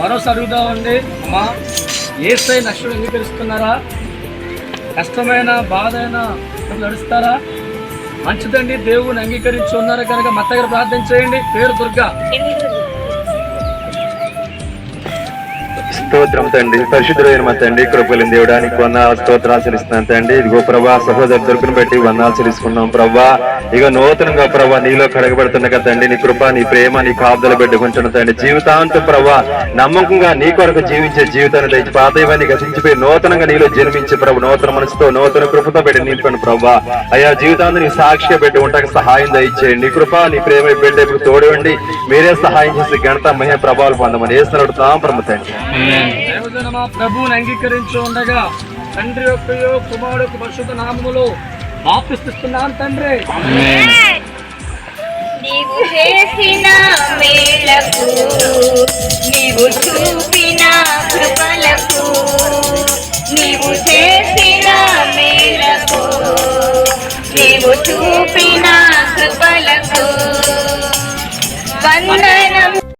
మరోసారి అడుగుదామండి. అమ్మా ఏసై నష్టం అంగీకరిస్తున్నారా? కష్టమైన బాధ అయినా నడుస్తారా? మంచిదండి దేవుని అంగీకరించి ఉన్నారు కనుక మత్త గారు ప్రార్థన చేయండి. పేరు దుర్గా. స్తోత్రం తండ్రి. పరిశుద్ధులైన మా తండ్రి కృపలిన దేవుడానికి వందనాలు స్తోత్రాలు చెల్లిస్తున్నాను తండ్రి. ఇదిగో ప్రభా సహోదరు దొరుకును బట్టి వందాలు చెల్లిస్తున్నాం ప్రభా. ఇక నూతనంగా ప్రభా నీలో కడగబడుతున్న తండ్రి నీ కృప నీ ప్రేమ నీ కాపుదలు పెట్టుకుంటున్న తండ్రి. జీవితాంతం ప్రభా నమ్మకంగా నీ కొరకు జీవించే జీవితాన్ని దయచి పాతయమని గతించిపోయి నూతనంగా నీలో జన్మించి ప్రభు నూతన మనసుతో నూతన కృపతో పెట్టి నింపండి ప్రభా. అయ్యా జీవితాన్ని నీ సాక్షిగా పెట్టి ఉంటాక సహాయం దయచేయండి. నీ కృప నీ ప్రేమ పెట్టి తోడవండి మీరే సహాయం చేసి ఘనత మహే ప్రభావాలు పొందమని వేస్తున్నాడు తాం ప్రభువుని అంగీకరించి ఉండగా తండ్రి యొక్క కుమారుడు యొక్క పరిశుద్ధ నామములో ఆపిస్తున్నాను తండ్రి. నీవు చేసిన మేళకు నీవు చూపిన కృపలకు నీవు చేసిన మేళకు నీవు చూ வந்தனம்